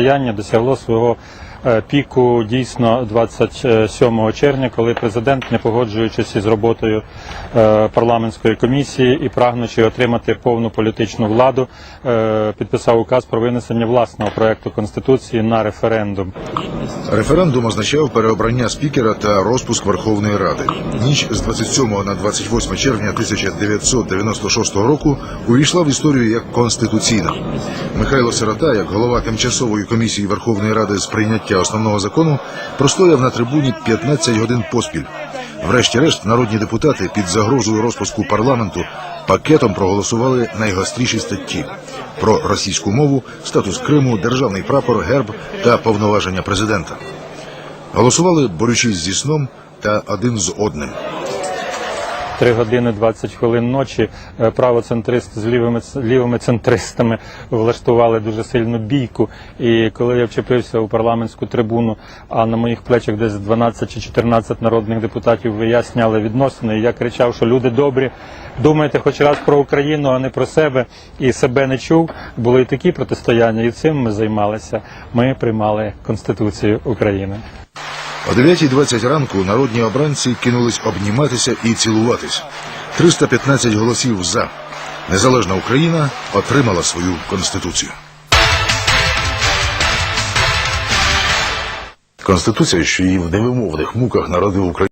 протистояння досягло свого е, піку дійсно 27 червня, коли президент, не погоджуючись із роботою е, парламентської комісії і прагнучи отримати повну політичну владу, е, підписав указ про винесення власного проекту конституції на референдум. Референдум означав переобрання спікера та розпуск Верховної Ради. Ніч з 27 на 28 червня 1996 року увійшла в історію як конституційна. Михайло Сирота, як голова тимчасової комісії Верховної Ради з прийняття основного закону, простояв на трибуні 15 годин поспіль. Врешті-решт, народні депутати під загрозою розпуску парламенту пакетом проголосували найгостріші статті про російську мову, статус Криму, державний прапор, герб та повноваження президента. Голосували, борючись зі сном та один з одним. 3 години 20 хвилин ночі е, правоцентристи з лівими, лівими центристами влаштували дуже сильну бійку. І коли я вчепився у парламентську трибуну, а на моїх плечах десь 12 чи 14 народних депутатів виясняли відносини, і я кричав, що люди добрі, думайте хоч раз про Україну, а не про себе, і себе не чув. Були і такі протистояння, і цим ми займалися. Ми приймали Конституцію України. О 9.20 ранку народні обранці кинулись обніматися і цілуватись. 315 голосів за. Незалежна Україна отримала свою конституцію. Конституція, що її в невимовних муках народив Україну.